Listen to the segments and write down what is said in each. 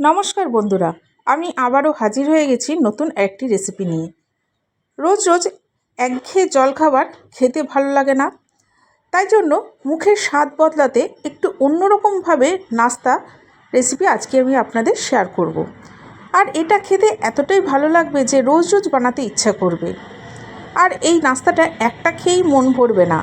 নমস্কার বন্ধুরা, আমি আবারও হাজির হয়ে গেছি নতুন একটি রেসিপি নিয়ে। রোজ রোজ একঘেয়ে জলখাবার খেতে ভালো লাগে না। তাই জন্য মুখের স্বাদ বদলাতে একটু অন্যরকমভাবে নাস্তা রেসিপি আজকে আমি আপনাদের শেয়ার করব। আর এটা খেতে এতটাই ভালো লাগবে যে রোজ রোজ বানাতে ইচ্ছা করবে। আর এই নাস্তাটা একটা খেয়েই মন ভরবে না।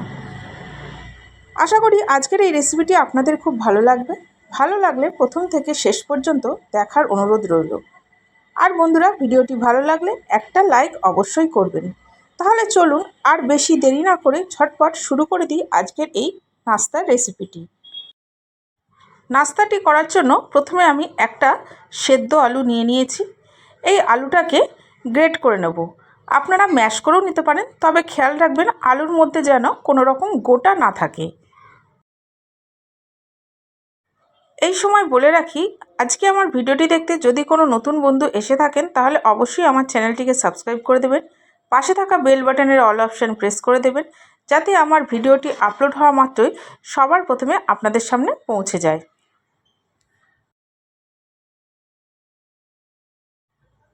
আশা করি আজকের এই রেসিপিটি আপনাদের খুব ভালো লাগবে। ভালো লাগলে প্রথম থেকে শেষ পর্যন্ত দেখার অনুরোধ রইল। আর বন্ধুরা, ভিডিওটি ভালো লাগলে একটা লাইক অবশ্যই করবেন। তাহলে চলুন আর বেশি দেরি না করে ঝটপট শুরু করে দিই আজকের এই নাস্তার রেসিপিটি। নাস্তাটি করার জন্য প্রথমে আমি একটা সেদ্ধ আলু নিয়ে নিয়েছি। এই আলুটাকে গ্রেট করে নেব। আপনারা ম্যাশ করেও নিতে পারেন, তবে খেয়াল রাখবেন আলুর মধ্যে যেন কোনো রকম গোটা না থাকে। এই সময় বলে রাখি, আজকে আমার ভিডিওটি দেখতে যদি কোনো নতুন বন্ধু এসে থাকেন, তাহলে অবশ্যই আমার চ্যানেলটিকে সাবস্ক্রাইব করে দেবেন। পাশে থাকা বেল বাটনের অল অপশান প্রেস করে দেবেন, যাতে আমার ভিডিওটি আপলোড হওয়া মাত্রই সবার প্রথমে আপনাদের সামনে পৌঁছে যায়।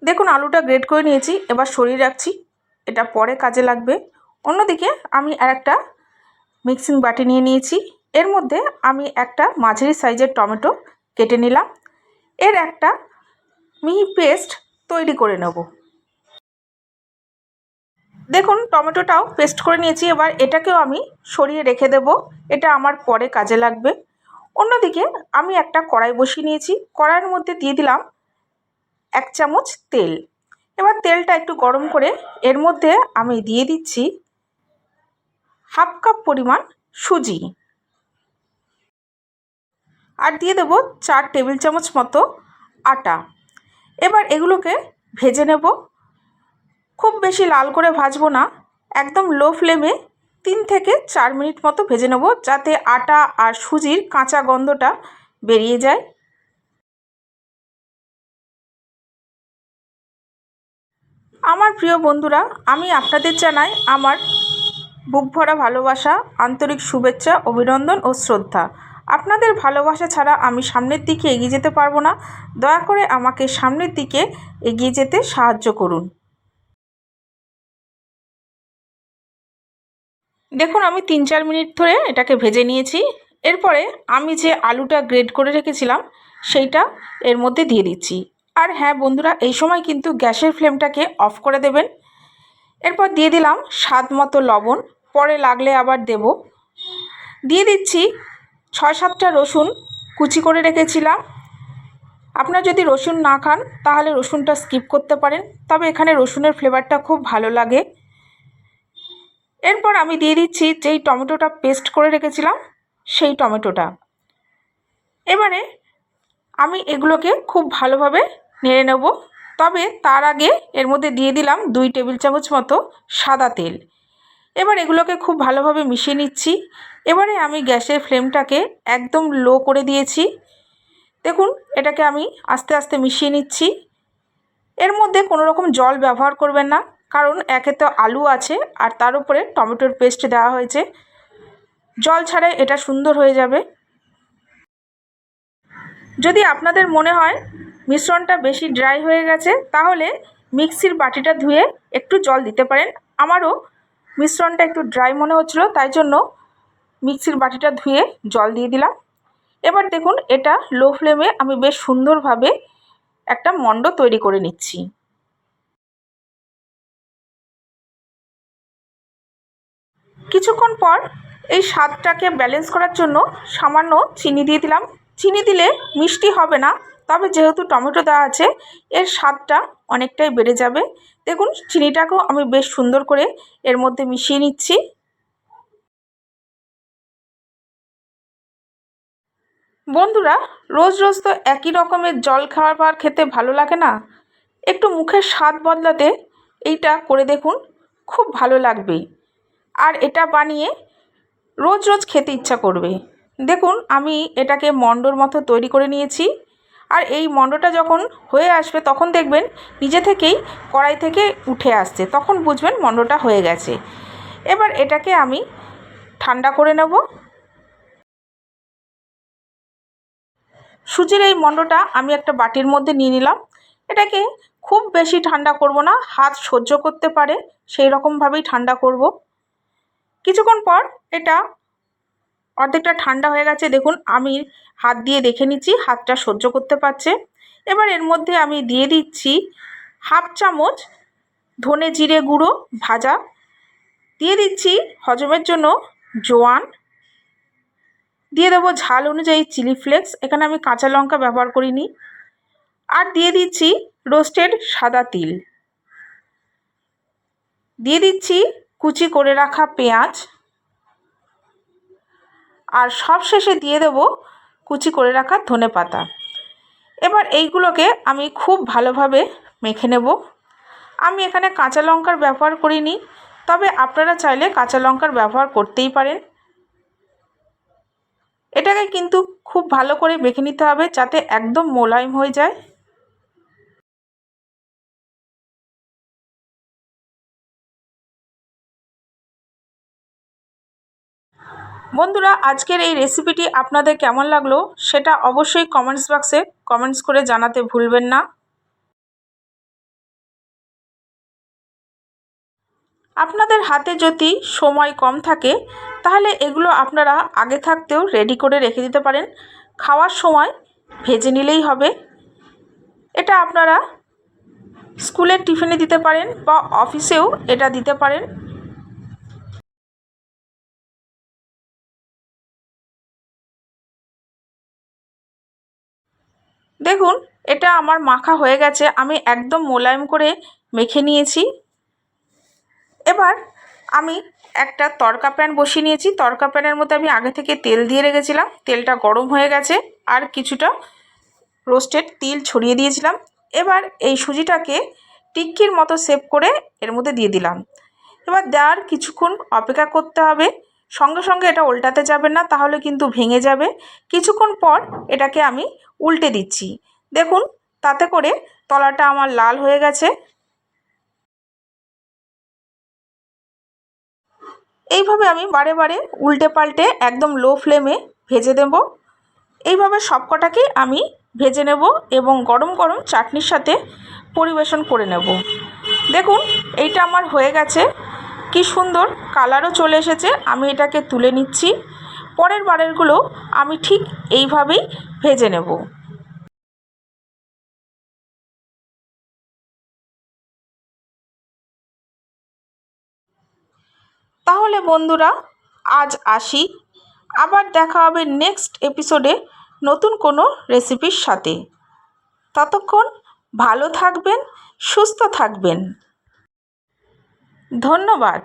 দেখুন, আলুটা গ্রেড করে নিয়েছি, এবার সরিয়ে রাখছি, এটা পরে কাজে লাগবে। অন্যদিকে আমি আর একটা মিক্সিং বাটি নিয়ে নিয়েছি। এর মধ্যে আমি একটা মাঝারি সাইজের টমেটো কেটে নিলাম। এর একটা মিহি পেস্ট তৈরি করে নেব। দেখুন, টমেটোটাও পেস্ট করে নিয়েছি। এবার এটাকেও আমি সরিয়ে রেখে দেব। এটা আমার পরে কাজে লাগবে। অন্যদিকে আমি একটা কড়াই বসিয়ে নিয়েছি। কড়াইয়ের মধ্যে দিয়ে দিলাম এক চামচ তেল। এবার তেলটা একটু গরম করে এর মধ্যে আমি দিয়ে দিচ্ছি হাফ কাপ পরিমাণ সুজি। আর দিয়ে দেবো চার টেবিল চামচ মতো আটা। এবার এগুলোকে ভেজে নেব। খুব বেশি লাল করে ভাজবো না, একদম লো ফ্লেমে তিন থেকে চার মিনিট মতো ভেজে নেব যাতে আটা আর সুজির কাঁচা গন্ধটা বেরিয়ে যায়। আমার প্রিয় বন্ধুরা, আমি আপনাদের জানাই আমার বুক ভরা ভালোবাসা, আন্তরিক শুভেচ্ছা, অভিনন্দন ও শ্রদ্ধা। আপনাদের ভালোবাসা ছাড়া আমি সামনের দিকে এগিয়ে যেতে পারব না। দয়া করে আমাকে সামনের দিকে এগিয়ে যেতে সাহায্য করুন। দেখুন, আমি তিন চার মিনিট ধরে এটাকে ভেজে নিয়েছি। এরপরে আমি যে আলুটা গ্রেড করে রেখেছিলাম, সেইটা এর মধ্যে দিয়ে দিচ্ছি। আর হ্যাঁ বন্ধুরা, এই সময় কিন্তু গ্যাসের ফ্লেমটাকে অফ করে দেবেন। এরপর দিয়ে দিলাম স্বাদ মতো লবণ। পরে লাগলে আবার দেব। দিয়ে দিচ্ছি ছয় সাতটা রসুন কুচি করে রেখেছিলাম। আপনার যদি রসুন না খান, তাহলে রসুনটা স্কিপ করতে পারেন। তবে এখানে রসুনের ফ্লেভারটা খুব ভালো লাগে। এরপর আমি দিয়ে দিচ্ছি যেই টমেটোটা পেস্ট করে রেখেছিলাম, সেই টমেটোটা। এবারে আমি এগুলোকে খুব ভালোভাবে নেড়ে নেব। তবে তার আগে এর মধ্যে দিয়ে দিলাম দুই টেবিল চামচ মতো সাদা তেল। এবার এগুলোকে খুব ভালোভাবে মিশিয়ে নিচ্ছি। এবারে আমি গ্যাসের ফ্লেমটাকে একদম লো করে দিয়েছি। দেখুন, এটাকে আমি আস্তে আস্তে মিশিয়ে নিচ্ছি। এর মধ্যে কোনো রকম জল ব্যবহার করবেন না, কারণ একে তো আলু আছে আর তার উপরে টমেটোর পেস্ট দেওয়া হয়েছে। জল ছাড়াই এটা সুন্দর হয়ে যাবে। যদি আপনাদের মনে হয় মিশ্রণটা বেশি ড্রাই হয়ে গেছে, তাহলে মিক্সির বাটিটা ধুয়ে একটু জল দিতে পারেন। আমারও মিশ্রণটা একটু ড্রাই মনে হচ্ছিল, তাই জন্য মিক্সির বাটিটা ধুয়ে জল দিয়ে দিলাম। এবার দেখুন, এটা লো ফ্লেমে আমি বেশ সুন্দরভাবে একটা মণ্ড তৈরি করে নিচ্ছি। কিছুক্ষণ পর এই স্বাদটাকে ব্যালেন্স করার জন্য সামান্য চিনি দিয়ে দিলাম। চিনি দিলে মিষ্টি হবে না, তবে যেহেতু টমেটো দেওয়া আছে, এর স্বাদটা অনেকটাই বেড়ে যাবে। দেখুন, চিনিটাকেও আমি বেশ সুন্দর করে এর মধ্যে মিশিয়ে নিচ্ছি। বন্ধুরা, রোজ রোজ তো একই রকমের জল খাবার খেতে ভালো লাগে না? একটু মুখের স্বাদ বদলাতে এইটা করে দেখুন, খুব ভালো লাগবে। আর এটা বানিয়ে রোজ রোজ খেতে ইচ্ছা করবে। দেখুন, আমি এটাকে মণ্ডর মতো তৈরি করে নিয়েছি। আর এই মণ্ডটা যখন হয়ে আসবে, তখন দেখবেন নিজে থেকেই কড়াই থেকে উঠে আসছে। তখন বুঝবেন মণ্ডটা হয়ে গেছে। এবার এটাকে আমি ঠান্ডা করে নেব। সুজির এই মণ্ডটা আমি একটা বাটির মধ্যে নিয়ে নিলাম। এটাকে খুব বেশি ঠান্ডা করব না, হাত সহ্য করতে পারে সেই রকমভাবেই ঠান্ডা করব। কিছুক্ষণ পর এটা অর্ধেকটা ঠান্ডা হয়ে গেছে, দেখুন, আমি হাত দিয়ে দেখে নিচ্ছি, হাতটা সহ্য করতে পারছে। এবার এর মধ্যে আমি দিয়ে দিচ্ছি হাফ চামচ ধনে জিরে গুঁড়ো ভাজা। দিয়ে দিচ্ছি হজমের জন্য জোয়ান। দিয়ে দেবো ঝাল অনুযায়ী চিলি ফ্লেক্স, এখানে আমি কাঁচা লঙ্কা ব্যবহার করিনি। আর দিয়ে দিচ্ছি রোস্টেড সাদা তিল। দিয়ে দিচ্ছি কুচি করে রাখা পেঁয়াজ। আর সব শেষে দিয়ে দেব কুচি করে রাখা ধনে পাতা। এবার এইগুলোকে আমি খুব ভালোভাবে মেখে নেব। আমি এখানে কাঁচা লঙ্কার ব্যবহার করিনি, তবে আপনারা চাইলে কাঁচা লঙ্কার ব্যবহার করতেই পারেন। এটাকে কিন্তু খুব ভালো করে মেখে নিতে হবে যাতে একদম মোলায়েম হয়ে যায়। বন্ধুরা, আজকের এই রেসিপিটি আপনাদের কেমন লাগল সেটা অবশ্যই কমেন্টস বক্সে কমেন্টস করে জানাতে ভুলবেন না। আপনাদের হাতে যদি সময় কম থাকে, তাহলে এগুলো আপনারা আগে থাকতেও রেডি করে রেখে দিতে পারেন। খাওয়ার সময় ভেজে নিলেই হবে। এটা আপনারা স্কুলের টিফিনে দিতে পারেন বা অফিসেও এটা দিতে পারেন। দেখুন, এটা আমার মাখা হয়ে গেছে, আমি একদম মোলায়েম করে মেখে নিয়েছি। এবার আমি একটা তড়কা প্যান বসিয়ে নিয়েছি। তড়কা প্যানের মধ্যে আমি আগে থেকে তেল দিয়ে রেখেছিলাম। তেলটা গরম হয়ে গেছে আর কিছুটা রোস্টেড তিল ছড়িয়ে দিয়েছিলাম। এবার এই সুজিটাকে টিক্কির মতো সেভ করে এর মধ্যে দিয়ে দিলাম। এবার দেওয়ার কিছুক্ষণ অপেক্ষা করতে হবে। সঙ্গে সঙ্গে এটা উল্টাতে যাবে না, তাহলে কিন্তু ভেঙে যাবে। কিছুক্ষণ পর এটাকে আমি উল্টে দিচ্ছি। দেখুন, তাতে করে তলাটা আমার লাল হয়ে গেছে। এইভাবে আমি বারে বারে উল্টে পাল্টে একদম লো ফ্লেমে ভেজে দেব। এইভাবে সবকটাকেই আমি ভেজে নেব এবং গরম গরম চাটনির সাথে পরিবেশন করে নেব। দেখুন, এইটা আমার হয়ে গেছে। কি সুন্দর কালারও চলে এসেছে, আমি এটাকে তুলে নিচ্ছি। পরের বারেরগুলো আমি ঠিক এইভাবেই ভেজে নেব। তাহলে বন্ধুরা, আজ আসি। আবার দেখা হবে নেক্সট এপিসোডে নতুন কোনো রেসিপির সাথে। ততক্ষণ ভালো থাকবেন, সুস্থ থাকবেন। ধন্যবাদ।